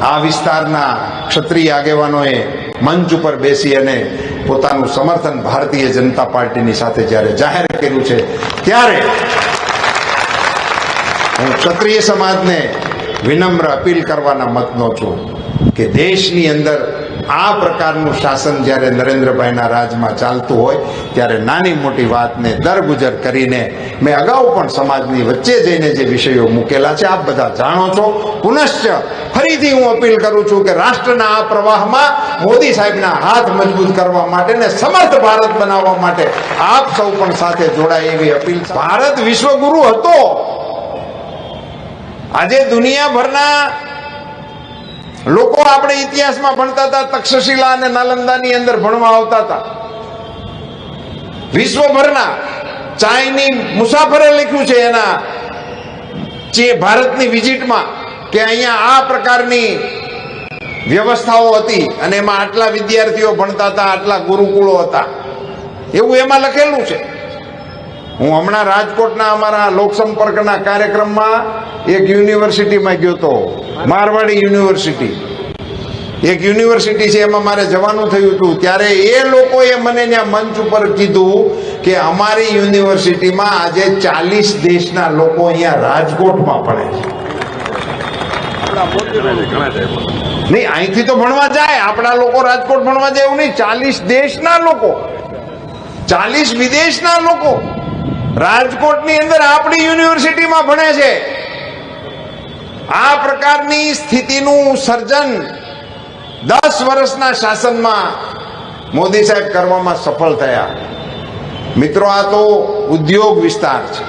આ વિસ્તારના ક્ષત્રિય આગેવાનોએ મંચ ઉપર બેસી અને પોતાનું સમર્થન ભારતીય જનતા પાર્ટીની સાથે જ્યારે જાહેર કર્યું છે, ત્યારે હું ક્ષત્રિય સમાજને વિનમ્ર અપીલ કરવાના મતનો છું કે દેશની અંદર આ પ્રકારનું શાસન જ્યારે નરેન્દ્રભાઈના રાજમાં ચાલતું હોય, ત્યારે નાની મોટી વાતને દરગુજર કરીને મેં અગાઉ પણ સમાજની વચ્ચે જઈને જે વિષયો મૂકેલા છે, આપ બધા જાણો છો. પુનશ્ચ ફરીથી હું અપીલ કરું છું કે રાષ્ટ્રના આ પ્રવાહમાં મોદી સાહેબના હાથ મજબૂત કરવા માટે ને સમર્થ ભારત બનાવવા માટે આપ સૌ પણ સાથે જોડાય એવી અપીલ ભારત વિશ્વગુરુ હતો. આજે દુનિયાભરના લોકો આપણે ઇતિહાસમાં ભણતા હતા, તક્ષશિલા અને નાલંદાની અંદર ભણવા આવતા હતા. વિશ્વભરના ચાઇની મુસાફરે લખ્યું છે એના, જે ભારતની વિઝિટમાં કે અહીંયા આ પ્રકારની વ્યવસ્થાઓ હતી અને એમાં આટલા વિદ્યાર્થીઓ ભણતા હતા, આટલા ગુરુકુળો હતા. એવું એમાં લખેલું છે. હું હમણાં રાજકોટના અમારા લોકસંપર્કના કાર્યક્રમમાં એક યુનિવર્સિટીમાં ગયો તો, મારવાડી યુનિવર્સિટી. એક યુનિવર્સિટી છે, એમાં મારે જવાનું થયું હતું. ત્યારે એ લોકોએ મને ત્યાં મંચ ઉપર કીધું કે અમારી યુનિવર્સિટીમાં આજે ચાલીસ દેશના લોકો અહીંયા રાજકોટમાં ભણે છે. નહીં, અહીંથી તો ભણવા જાય. આપણા લોકો રાજકોટ ભણવા જાય એવું નહીં. ચાલીસ દેશના લોકો. ચાલીસ વિદેશના લોકો રાજકોટની અંદર આપણી યુનિવર્સિટીમાં ભણે છે. આ પ્રકારની સ્થિતિનું સર્જન દસ વર્ષના શાસનમાં મોદી સાહેબ કરવામાં સફળ થયા. મિત્રો, આ તો ઉદ્યોગ વિસ્તાર છે.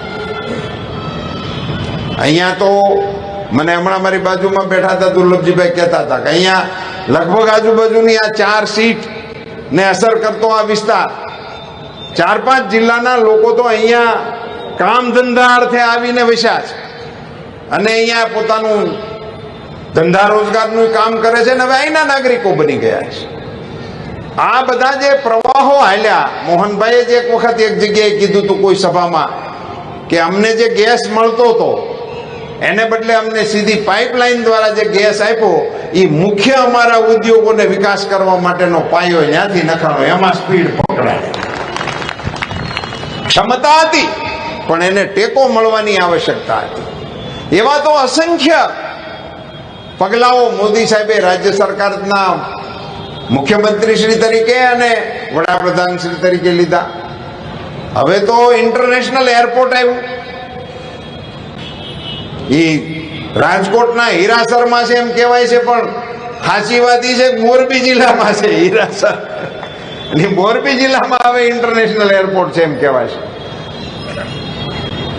અહીંયા તો મને હમણાં મારી બાજુમાં બેઠા હતા, દુર્લભજીભાઈ કહેતા હતા કે અહીંયા લગભગ આજુબાજુની આ ચાર સીટ ને અસર કરતો આ વિસ્તાર. ચાર પાંચ જિલ્લાના લોકો તો અહીંયા કામ ધંધા અર્થે આવીને વસ્યા છે. અને અહીંયા પોતાનું ધંધા રોજગારનું કામ કરે છે અને હવે અહીંના નાગરિકો બની ગયા છે. આ બધા જે પ્રવાહો હાલ્યા, મોહનભાઈએ જ એક વખત એક જગ્યાએ કીધું હતું કોઈ સભામાં કે અમને જે ગેસ મળતો હતો, એને બદલે અમને સીધી પાઇપલાઇન દ્વારા જે ગેસ આપ્યો એ મુખ્ય અમારા ઉદ્યોગોને વિકાસ કરવા માટેનો પાયો ત્યાંથી નખાણો, એમાં સ્પીડ પકડાય. ક્ષમતા હતી, પણ એને ટેકો મળવાની આવશ્યકતા હતી. એવા તો અસંખ્ય પગલાઓ મોદી સાહેબે રાજ્ય સરકારના મુખ્યમંત્રી શ્રી તરીકે અને વડાપ્રધાન શ્રી તરીકે લીધા. હવે તો ઇન્ટરનેશનલ એરપોર્ટ આવ્યું. એ રાજકોટના હીરાસરમાં છે એમ કહેવાય છે, પણ ખાસી વાત છે મોરબી જિલ્લામાં છે હીરાસર. અને મોરબી જિલ્લામાં હવે ઇન્ટરનેશનલ એરપોર્ટ છે એમ કહેવાય છે.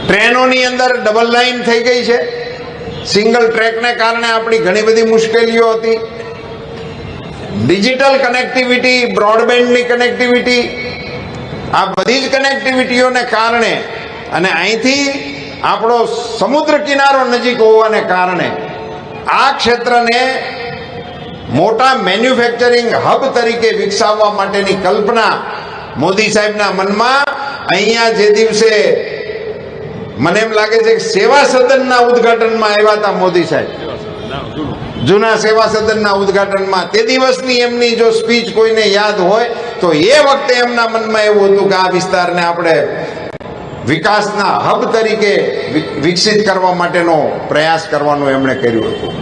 ટ્રેનોની અંદર ડબલ લાઇન થઈ ગઈ છે. સિંગલ ટ્રેકને કારણે આપણી ઘણી બધી મુશ્કેલીઓ હતી. ડિજિટલ કનેક્ટિવિટી બ્રોડબેન્ડની કનેક્ટિવિટી આ બધી જ કનેક્ટિવિટીઓને કારણે અને અહીંથી આપણો સમુદ્ર કિનારો નજીક હોવાને કારણે આ ક્ષેત્રને મોટા મેન્યુફેક્ચરિંગ હબ તરીકે વિકસાવવા માટેની કલ્પના મોદી સાહેબના મનમાં અહીંયા જે દિવસે મને એમ લાગે છે કે સેવા સદનના ઉદ્ઘાટનમાં આવ્યા હતા મોદી સાહેબ. જૂના સેવા સદનના ઉદ્ઘાટનમાં તે દિવસની એમની જો સ્પીચ કોઈને યાદ હોય, તો એ વખતે એમના મનમાં એવું હતું કે આ વિસ્તારને આપણે વિકાસના હબ તરીકે વિકસિત કરવા માટેનો પ્રયાસ કરવાનો એમણે કર્યું હતું.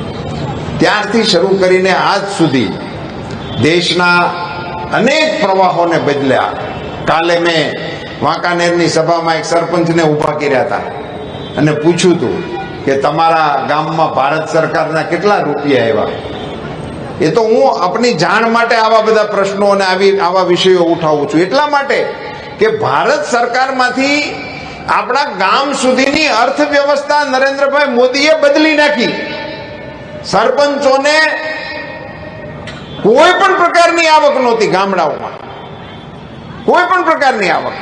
ત્યારથી શરૂ કરીને આજ સુધી દેશના અનેક પ્રવાહોને બદલ્યા. કાલે મેં વાંકાનેરની સભામાં એક સરપંચને ઊભા કર્યા હતા. અને પૂછ્યું હતું કે તમારા ગામમાં ભારત સરકારના કેટલા રૂપિયા આવ્યા? એ તો હું આપની જાણ માટે આવા બધા પ્રશ્નો અને આવી આવા વિષયો ઉઠાવું છું. એટલા માટે કે ભારત સરકારમાંથી આપણા ગામ સુધીની અર્થવ્યવસ્થા નરેન્દ્રભાઈ મોદીએ બદલી નાખી. સરપંચોને કોઈ પણ પ્રકારની આવક નહોતી ગામડાઓમાં. કોઈ પણ પ્રકારની આવક.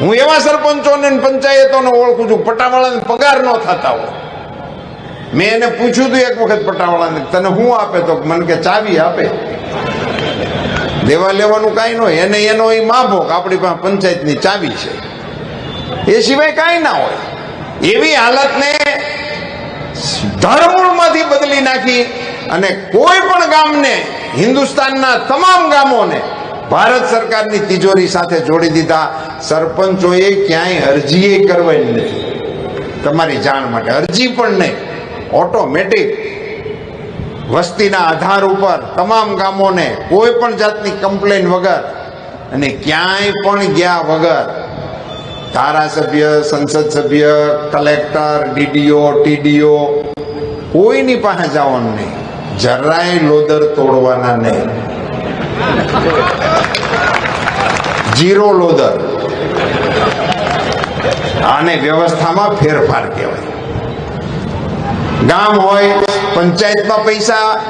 હું એવા સરપંચોને પંચાયતોને ઓળખું છું, પટાવાળાને પગાર ન થતા હોય. મેં એને પૂછ્યું હતું એક વખત પટાવાળાને, તને હું આપે? તો મને કે, ચાવી આપે. દેવા લેવાનું કાંઈ ન હોય, એને એનો એ માભોક આપણી પાસે પંચાયતની ચાવી છે. એ સિવાય કાંઈ ના હોય. એવી હાલતને ધરમૂળમાંથી બદલી નાખી અને કોઈ પણ ગામને, હિન્દુસ્તાનના તમામ ગામોને ભારત સરકારની તિજોરી સાથે જોડી દીધા. સરપંચોએ ક્યાંય અરજીએ કરવાની નથી. તમારી જાણ માટે. અરજી પણ નહીં. ઓટોમેટિક વસ્તીના આધાર ઉપર તમામ ગામોને કોઈ પણ જાતની કમ્પ્લેન વગર અને ક્યાંય પણ ગયા વગર ધારાસભ્ય, સંસદ સભ્ય, કલેક્ટર, ડીડીઓ, ટીડીઓ કોઈની પાસે જવાનું નહીં. જરાય લોદર તોડવાના નહીં. જીરો લોદર આને વ્યવસ્થામાં ફેરફાર કહેવાય. ગામ હોય, પંચાયતમાં પૈસા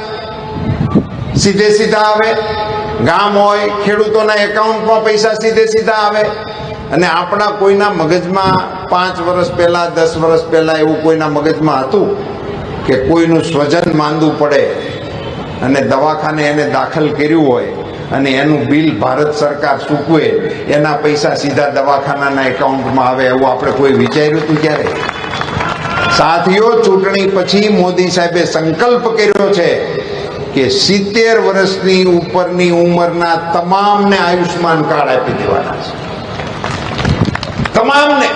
સીધે સીધા આવે. ગામ હોય, ખેડૂતોના એકાઉન્ટમાં પૈસા સીધે સીધા આવે. અને આપણા કોઈના મગજમાં પાંચ વર્ષ પહેલા, દસ વર્ષ પહેલા એવું કોઈના મગજમાં હતું કે કોઈનું સ્વજન માંદું પડે અને દવાખાને એને દાખલ કર્યું હોય અને એનું બિલ ભારત સરકાર ચૂકવે, એના પૈસા સીધા દવાખાનાના એકાઉન્ટમાં આવે એવું આપણે કોઈ વિચાર્યું હતું ક્યારે? સાથીઓ, ચૂંટણી પછી મોદી સાહેબે સંકલ્પ કર્યો છે કે સિત્તેર વર્ષની ઉપરની ઉંમરના તમામને આયુષ્માન કાર્ડ આપી દેવાના છે. તમામને.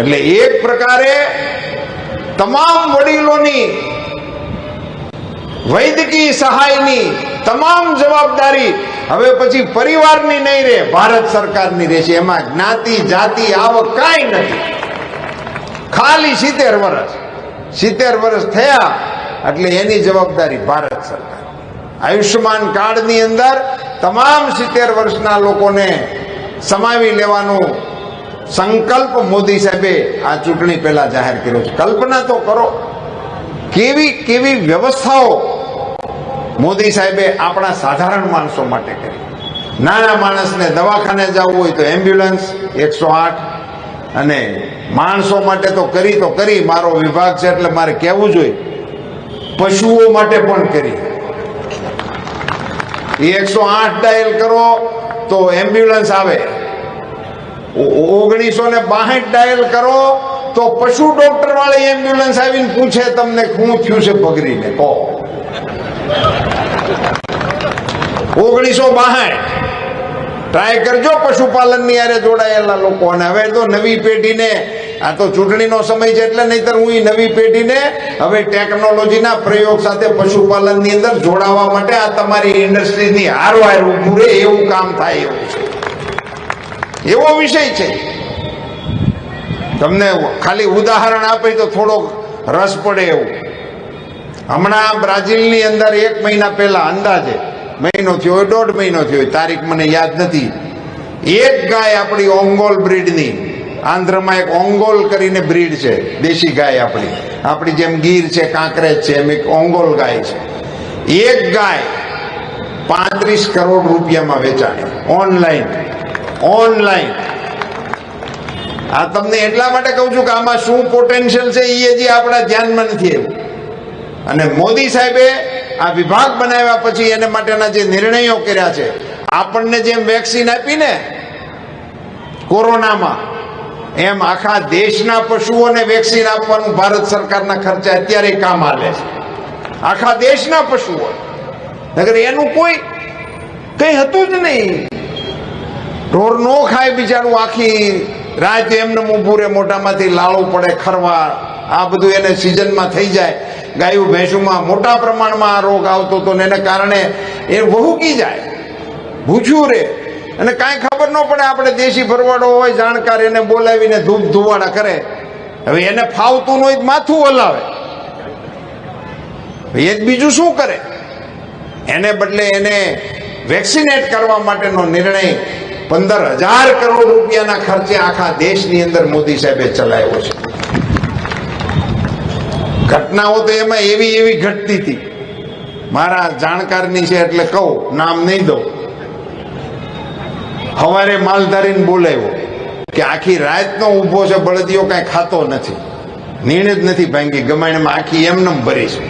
એટલે એક પ્રકારે તમામ વડીલોની વૈદ્યકીય સહાયની તમામ જવાબદારી હવે પછી પરિવારની નહીં રહે, ભારત સરકારની રહેશે. એમાં જ્ઞાતિ, જાતિ, આવક કાંઈ નથી. ખાલી સિત્તેર વર્ષ. સિત્તેર વર્ષ થયા એટલે એની જવાબદારી ભારત સરકાર. આયુષ્યમાન કાર્ડની અંદર તમામ સિત્તેર વર્ષના લોકોને સમાવી લેવાનું સંકલ્પ મોદી સાહેબે આ ચૂંટણી પહેલા જાહેર કર્યો છે. કલ્પના તો કરો. કેવી કેવી વ્યવસ્થાઓ મોદી સાહેબે આપણા સાધારણ માણસો માટે કરી. નાના માણસને દવાખાને જવું હોય તો એમ્બ્યુલન્સ એકસો આઠ અને માણસો માટે તો કરી તો કરી, મારો વિભાગ છે એટલે મારે કહેવું જોઈએ. પશુઓ માટે પણ કરી. એકસો આઠ ડાયલ કરો તો એમ્બ્યુલન્સ આવે. ઓગણીસો ને બાસઠ ડાયલ કરો તો પશુ ડોક્ટર વાળી એમ્બ્યુલન્સ આવીને પૂછે તમને શું થયું છે પગરીને? કહો. ઓગણીસો બાસઠ. ટ્રાય કરજો પશુપાલનની અરે જોડાયેલા લોકો અને હવે તો નવી પેઢીને, આ તો ચૂંટણીનો સમય છે એટલે નહીતર હું ઈ નવી પેઢીને હવે ટેકનોલોજીના પ્રયોગ સાથે પશુપાલનની અંદર જોડાવા માટે આ તમારી ઇન્ડસ્ટ્રીની હારવાર ઊભું રહે એવું કામ થાય એવું છે. એવો વિષય છે. તમને ખાલી ઉદાહરણ આપે તો થોડોક રસ પડે એવું. હમણાં બ્રાઝિલની અંદર એક મહિના પહેલા અંદાજે, મહિનો થયો હોય, દોઢ મહિનો થયો હોય, તારીખ મને યાદ નથી. એક ગાય આપણી ઓંગોલ બ્રીડની, આંધ્રમાં એક ઓંગોલ કરીને બ્રીડ છે, દેશી ગાય આપણી. આપણી જેમ ગીર છે, કાંકરેજ છે, એમ એક ઓંગોલ ગાય છે. એક ગાય પાંત્રીસ કરોડ રૂપિયામાં વેચાણી, ઓનલાઈન ઓનલાઈન. આ તમને એટલા માટે કહું છું કે આમાં શું પોટેન્શિયલ છે એ હજી આપણા ધ્યાનમાં નથી એવું અને મોદી સાહેબે આ વિભાગ બનાવ્યા પછી એને માટેના જે નિર્ણયો કર્યા છે, આપણને જેમ વેક્સિન આપીને કોરોનામાં એમ આખા દેશના પશુઓને વેક્સિન આપવાનું ભારત સરકારના ખર્ચે અત્યારે કામ આલે છે. આખા દેશના પશુઓ. નગર એનું કોઈ કઈ હતું જ નહીં. ઢોર નો ખાય બિચારું આખી રાત એમને ઊભું રહે મોટામાંથી લાળું પડે ખરવા. આ બધું એને સિઝનમાં થઈ જાય. ગાયું ભેંસુમાં મોટા પ્રમાણમાં આ રોગ આવતો હતો ને એને કારણે એ વહુકી જાય. ભૂખ્યું રે. અને કાંઈ ખબર ન પડે આપણે દેશી ભરવાડો હોય, જાણકાર એને બોલાવીને ધૂપ ધુવાડા કરે. હવે એને ફાવતું હોય માથું હલાવે. એ જ બીજું શું કરે? એને બદલે એને વેક્સિનેટ કરવા માટેનો નિર્ણય પંદર હજાર કરોડ રૂપિયાના ખર્ચે આખા દેશની અંદર મોદી સાહેબે ચલાવ્યો છે. ઘટનાઓ તો એમાં એવી એવી ઘટતી હતી. મારા જાણકારની છે એટલે કહું, નામ નહીં દઉં. હવારે માલધારીને બોલાવ્યો કે આખી રાતનો ઊભો છે, બળદીઓ કાંઈ ખાતો નથી. નીણ જ નથી ભાંગી, ગમાણીમાં આખી એમનેમ ભરી છે.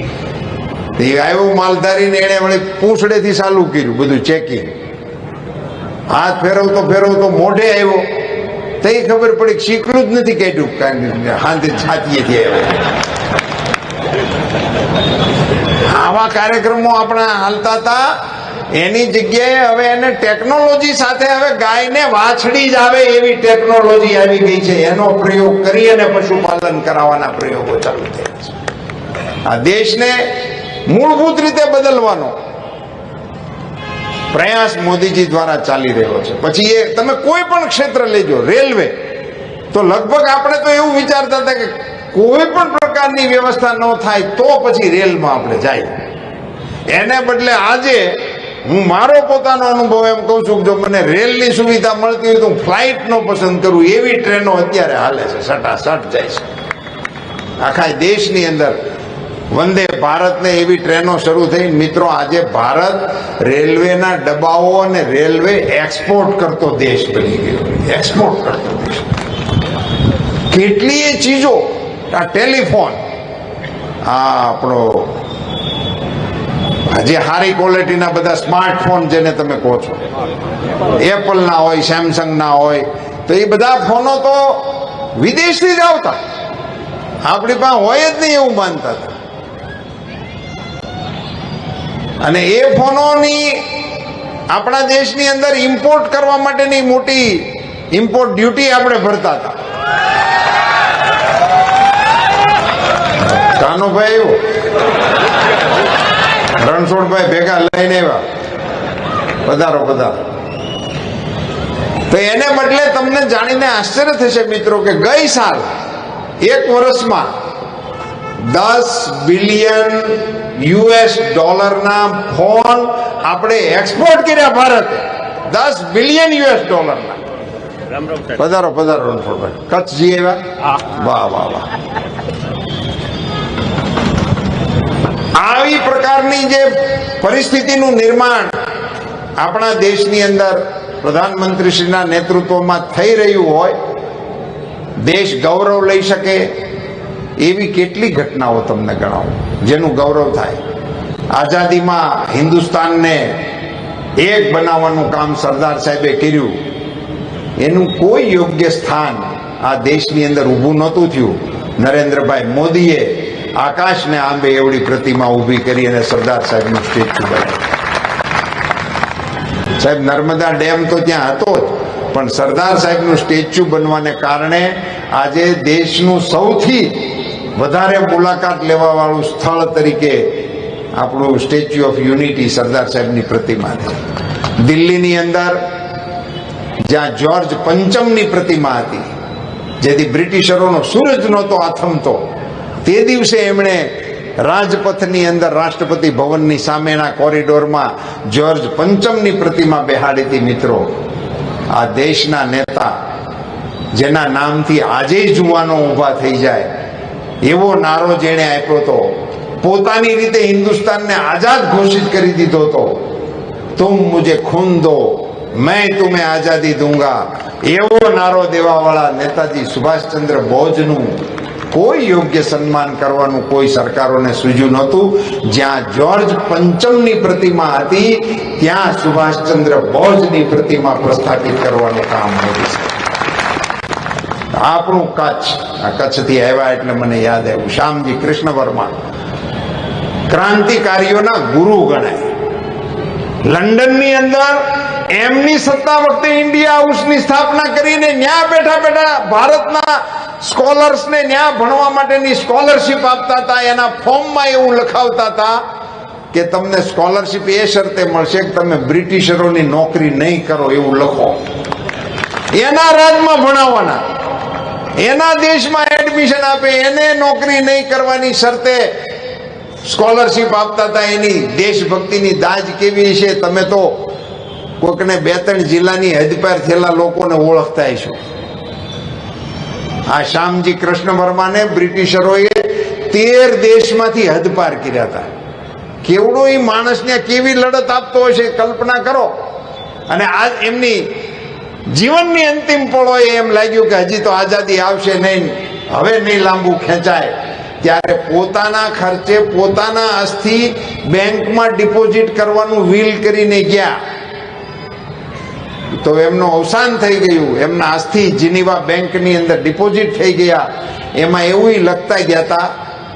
એ આવ્યો માલધારીને એણે વળી પૂંછડેથી ચાલુ કર્યું, બધું ચેકિંગ હાથ ફેરવતો ફેરવતો મોઢે આવ્યો. તો ખબર પડી કે શીકડું જ નથી કાઢ્યું. કારણ હાથે છાતીએથી આવ્યો. આવા કાર્યક્રમો આપણા હાલતા હતા. એની જગ્યાએ હવે એને ટેકનોલોજી સાથે હવે ગાયને વાછડી જ આવે એવી ટેકનોલોજી આવી ગઈ છે. એનો પ્રયોગ કરી અને પશુપાલન કરાવવાના પ્રયોગો ચાલુ થયા છે. આ દેશને મૂળભૂત રીતે બદલવાનો પ્રયાસ મોદીજી દ્વારા ચાલી રહ્યો છે. પછી એ તમે કોઈ પણ ક્ષેત્ર લેજો, રેલવે. તો લગભગ આપણે તો એવું વિચારતા હતા કે કોઈ પણ પ્રકારની વ્યવસ્થા ન થાય તો પછી રેલમાં આપણે જાય. એને બદલે આજે હું મારો પોતાનો અનુભવ એમ કહું છું જો મને રેલની સુવિધા મળતી હોય તો હું ફ્લાઇટનો પસંદ કરું, એવી ટ્રેનો અત્યારે હાલે છે, સટાસટ જાય છે. આખા દેશની અંદર વંદે ભારતને એવી ટ્રેનો શરૂ થઈ. મિત્રો, આજે ભારત રેલવેના ડબ્બાઓ અને રેલવે એક્સપોર્ટ કરતો દેશ બની ગયો. એક્સપોર્ટ કરતો દેશ. કેટલીય ચીજો, આ ટેલિફોન, આ આપણો જે સારી ક્વોલિટીના બધા સ્માર્ટફોન જેને તમે કહો છો એપલના હોય સેમસંગના હોય, તો એ બધા ફોનો તો વિદેશથી જ આવતા. આપણી પાસે હોય જ નહીં એવું માનતા હતા. અને એ ફોનોની આપણા દેશની અંદર ઇમ્પોર્ટ કરવા માટેની મોટી ઇમ્પોર્ટ ડ્યુટી આપણે ભરતા હતા. કાનુભાઈ આવ્યો રણછોડભાઈ ભેગા લઈને આવ્યા. પધારો પધારો તો એને બદલે તમને જાણીને આશ્ચર્ય થશે મિત્રો કે ગઈ સાલ એક વર્ષમાં દસ બિલિયન યુએસ ડોલરના ફોન આપણે એક્સપોર્ટ કર્યા ભારતે. દસ બિલિયન યુએસ ડોલરના. પધારો પધારો રણછોડભાઈ. કચ્છ જી આવ્યા વાહ વાહ વાહ. આવી પ્રકારની જે પરિસ્થિતિનું નિર્માણ આપણા દેશની અંદર પ્રધાનમંત્રીશ્રીના નેતૃત્વમાં થઈ રહ્યું હોય દેશ ગૌરવ લઈ શકે એવી કેટલી ઘટનાઓ તમને ગણાવું, જેનું ગૌરવ થાય. આઝાદીમાં હિન્દુસ્તાનને એક બનાવવાનું કામ સરદાર સાહેબે કર્યું. એનું કોઈ યોગ્ય સ્થાન આ દેશની અંદર ઊભું નહોતું થયું. નરેન્દ્રભાઈ મોદીએ આકાશને આંબે એવડી પ્રતિમા ઊભી કરી અને સરદાર સાહેબનું સ્ટેચ્યુ બનાવ્યું. સાહેબ, નર્મદા ડેમ તો ત્યાં હતો જ, પણ સરદાર સાહેબનું સ્ટેચ્યુ બનવાને કારણે આજે દેશનું સૌથી વધારે મુલાકાત લેવા વાળું સ્થળ તરીકે આપણું સ્ટેચ્યુ ઓફ યુનિટી સરદાર સાહેબની પ્રતિમા છે. દિલ્હીની અંદર જ્યાં જ્યોર્જ પંચમની પ્રતિમા હતી, જેથી બ્રિટિશરોનો સૂરજ નહોતો આથમતો, તે દિવસે એમણે રાજપથની અંદર રાષ્ટ્રપતિ ભવનની સામેના કોરિડોરમાં જ્યોર્જ પંચમની પ્રતિમા બેહાડી હતી મિત્રો. આ દેશના નેતા, જેના નામથી આજે જુવાનો ઊભા થઈ જાય એવો નારો જેણે આપ્યો હતો પોતાની રીતે હિન્દુસ્તાનને આઝાદ ઘોષિત કરી દીધો હતો તુમ મુજે ખૂન દો, મેં તુમે આઝાદી દૂંગા. એવો નારો દેવાવાળા નેતાજી સુભાષચંદ્ર બોઝનું કોઈ યોગ્ય સન્માન કરવાનું કોઈ સરકારોને સૂજ્યું નહોતું. જ્યાં જ્યોર્જ પંચમની પ્રતિમા હતી, ત્યાં સુભાષચંદ્ર બોઝની પ્રતિમા પ્રસ્થાપિત કરવાનું કામ મોદી આપણું કચ્છ. આ કચ્છથી આવ્યા એટલે મને યાદ આવ્યું. શ્યામજી કૃષ્ણ વર્મા ક્રાંતિકારીઓના ગુરુ ગણાય. લંડનની અંદર એમની સત્તા વખતે ઇન્ડિયા હાઉસની સ્થાપના કરીને ન્યા બેઠા બેઠા ભારતના સ્કોલર્સને ન્યા ભણવા માટેની સ્કોલરશિપ આપતા હતા. એના ફોર્મમાં એવું લખાવતા હતા કે તમને સ્કોલરશિપ એ શરતે મળશે કે તમે બ્રિટિશરોની નોકરી નહીં કરો એવું લખો. એના રાજમાં ભણાવવાના. એના દેશમાં એડમિશન આપે, એને નોકરી નહીં કરવાની શરતે સ્કોલરશિપ આપતા હતા. એની દેશભક્તિની દાજ કેવી છે? તમે તો કોઈકને બે ત્રણ જિલ્લાની હદપાર થયેલા લોકોને ઓળખતા છો આ શ્યામજી કૃષ્ણ વર્માને બ્રિટિશરોએ તેર દેશમાંથી હદપાર કર્યા હતા. કેવડો એ માણસને કેવી લડત આપતો હશે? કલ્પના કરો. અને આ એમની જીવનની અંતિમ પળોએ એમ લાગ્યું કે હજી તો આઝાદી આવશે નહીં. હવે નહીં લાંબુ ખેંચાય. ત્યારે પોતાના ખર્ચે પોતાના અસ્થિ બેંકમાં ડિપોઝિટ કરવાનું વિલ કરીને ગયા. તો એમનું અવસાન થઈ ગયું. એમના અસ્થિ જીનીવા બેંકની અંદર ડિપોઝિટ થઈ ગયા. એમાં એવું લખતા ગયા હતા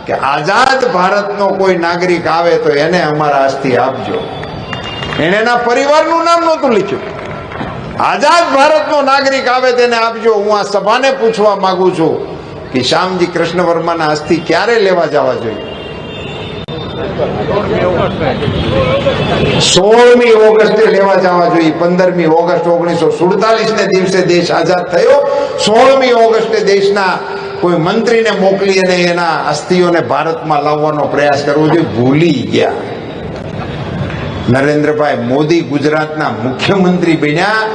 કે આઝાદ ભારતનો કોઈ નાગરિક આવે તો એને અમારા અસ્થિ આપજો. એણે એના પરિવારનું નામ નહોતું લખ્યું. આઝાદ ભારતનો નાગરિક આવે તેને આપજો. હું આ સભાને પૂછવા માંગુ છું કે શ્યામજી કૃષ્ણ વર્માના અસ્થિ ક્યારે લેવા જવા જોઈએ? સોળમી ઓગસ્ટે લેવા જવા જોઈએ. પંદરમી ઓગસ્ટ ઓગણીસો સુડતાલીસ ને દિવસે દેશ આઝાદ થયો. સોળમી ઓગસ્ટે દેશના કોઈ મંત્રીને મોકલી અને એના અસ્થિઓને ભારતમાં લાવવાનો પ્રયાસ કરવો જોઈએ. ભૂલી ગયા. નરેન્દ્રભાઈ મોદી ગુજરાતના મુખ્યમંત્રી બન્યા.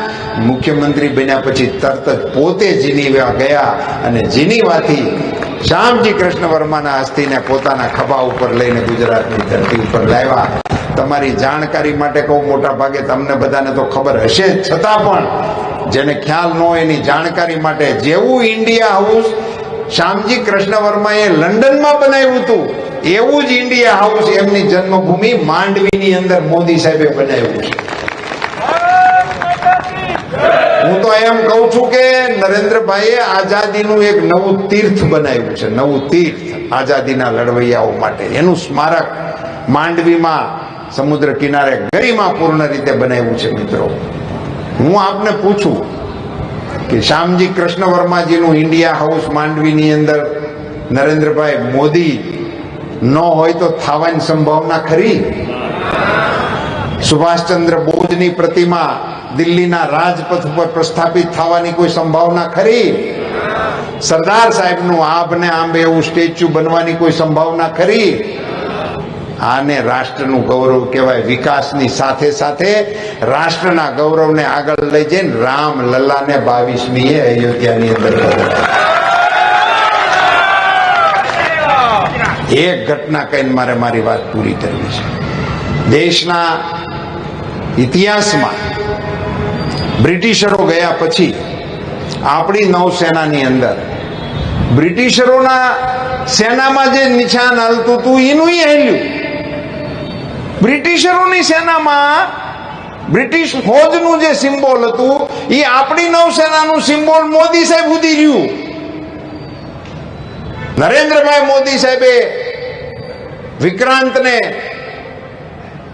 મુખ્યમંત્રી બન્યા પછી તરત જ પોતે જીનીવા ગયા અને જીનીવાથી શ્યામજી કૃષ્ણ વર્માના અસ્થિને પોતાના ખભા ઉપર લઈને ગુજરાતની ધરતી ઉપર લાવ્યા. તમારી જાણકારી માટે કહું મોટા ભાગે તમને બધાને તો ખબર હશે છતાં પણ જેને ખ્યાલ ન હોય એની જાણકારી માટે જેવું ઇન્ડિયા હાઉસ શ્યામજી કૃષ્ણ વર્માએ લંડનમાં બનાવ્યું હતું. એવું જ ઇન્ડિયા હાઉસ એમની જન્મભૂમિ માંડવીની અંદર મોદી સાહેબે બનાવ્યું છે. હું તો એમ કહું છું કે નરેન્દ્રભાઈએ આઝાદીનું એક નવું તીર્થ બનાવ્યું છે, નવું તીર્થ આઝાદીના લડવૈયાઓ માટે. એનું સ્મારક માંડવીમાં સમુદ્ર કિનારે ગરિમાપૂર્ણ રીતે બનાવ્યું છે મિત્રો. હું આપને પૂછું કે શ્યામજી કૃષ્ણ વર્માજીનું ઇન્ડિયા હાઉસ માંડવીની અંદર નરેન્દ્રભાઈ મોદી ન હોય તો થવાની સંભાવના ખરી. સુભાષચંદ્ર બોઝની પ્રતિમા દિલ્હીના રાજપથ ઉપર પ્રસ્થાપિત થવાની કોઈ સંભાવના ખરી? સરદાર સાહેબનું આભને આંબે એવું સ્ટેચ્યુ બનવાની કોઈ સંભાવના ખરી? આને રાષ્ટ્રનું ગૌરવ કહેવાય વિકાસની સાથે સાથે રાષ્ટ્રના ગૌરવને આગળ લઈ જઈને રામ લલ્લાને બાવીસમીએ અયોધ્યાની અંદર એક ઘટના કહીને મારે મારી વાત પૂરી કરવી છે. દેશના ઇતિહાસમાં બ્રિટિશરો ગયા પછી આપણી નૌસેનાની અંદર બ્રિટિશરોના સેનામાં જે નિશાન હાલતું હતું, એનું હાલ્યું. બ્રિટિશરોની સેનામાં બ્રિટિશ ફોજનું જે સિમ્બોલ હતું, એ આપણી નૌસેનાનું સિમ્બોલ મોદી સાહેબ સુધી રહ્યું નરેન્દ્રભાઈ મોદી સાહેબે વિક્રાંતને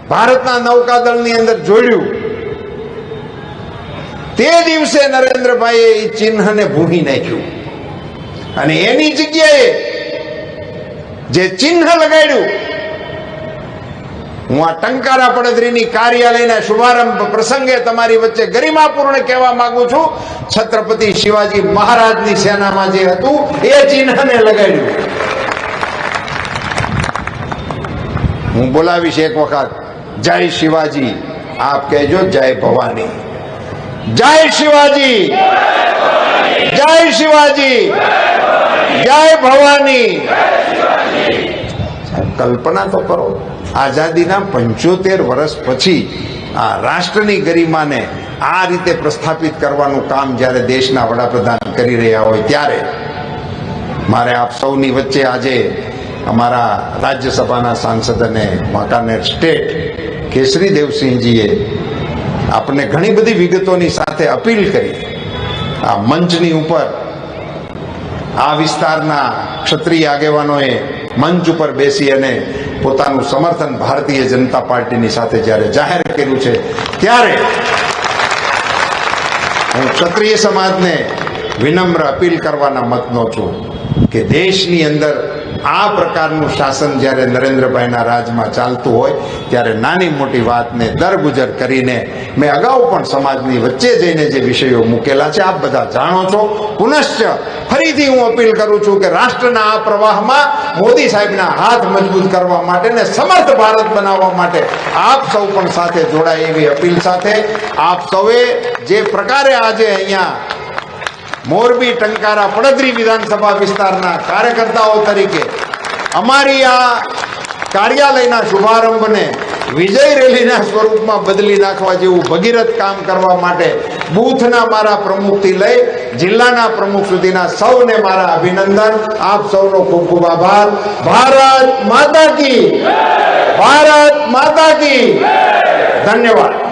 ભારતના નૌકાદળની અંદર જોડ્યું. તે દિવસે નરેન્દ્રભાઈએ એ ચિહ્નને ભૂહી નાખ્યું. અને એની જગ્યાએ જે ચિહ્ન લગાડ્યું હું આ ટંકારા પડદરીની કાર્યાલયના શુભારંભ પ્રસંગે તમારી વચ્ચે ગરિમાપૂર્ણ કહેવા માંગુ છું. છત્રપતિ શિવાજી મહારાજની સેનામાં જે હતું, એ ચિહ્નને લગાડ્યું. હું બોલાવીશ એક વખત. જય શિવાજી. આપ કહેજો જય ભવાની. જય શિવાજી. જય શિવાજી. જય ભવાની. કલ્પના તો કરો. આઝાદીના પંચોતેર વર્ષ પછી આ રાષ્ટ્રની ગરિમાને આ રીતે પ્રસ્થાપિત કરવાનું કામ જ્યારે દેશના વડાપ્રધાન કરી રહ્યા હોય ત્યારે મારે આપ સૌની વચ્ચે આજે અમારા રાજ્યસભાના સાંસદ અને વાંકાનેર સ્ટેટ કેસરી દેવસિંહજીએ આપણને ઘણી બધી વિગતોની સાથે અપીલ કરી. આ મંચની ઉપર, આ વિસ્તારના ક્ષત્રિય આગેવાનોએ મંચ ઉપર બેસી અને પોતાનું સમર્થન ભારતીય જનતા પાર્ટીની સાથે જ્યારે જાહેર કર્યું છે, ત્યારે હું ક્ષત્રિય સમાજને વિનમ્ર અપીલ કરવાના મતનો છું કે દેશની અંદર આ પ્રકારનું શાસન જ્યારે નરેન્દ્રભાઈના રાજમાં ચાલતું હોય, ત્યારે નાની મોટી વાતને દરગુજર કરીને મેં અગાઉ પણ સમાજની વચ્ચે જઈને જે વિષયો મૂકેલા છે, આપ બધા જાણો છો. પુનશ્ચ ફરીથી હું અપીલ કરું છું કે રાષ્ટ્રના આ પ્રવાહમાં મોદી સાહેબના હાથ મજબૂત કરવા માટે ને સમર્થ ભારત બનાવવા માટે આપ સૌ પણ સાથે જોડાય એવી અપીલ સાથે આપ સૌએ જે પ્રકારે આજે અહીંયા મોરબી ટંકારા પડદરી વિધાનસભા વિસ્તારના કાર્યકર્તાઓ તરીકે અમારી આ કાર્યાલયના શુભારંભને વિજય રેલીના સ્વરૂપમાં બદલી નાખવા જેવું ભગીરથ કામ કરવા માટે બૂથના મારા પ્રમુખથી લઈ જિલ્લાના પ્રમુખ સુધીના સૌને મારા અભિનંદન. આપ સૌનો ખૂબ ખૂબ આભાર. ભારત માતા કી. ભારત માતા કી. ધન્યવાદ.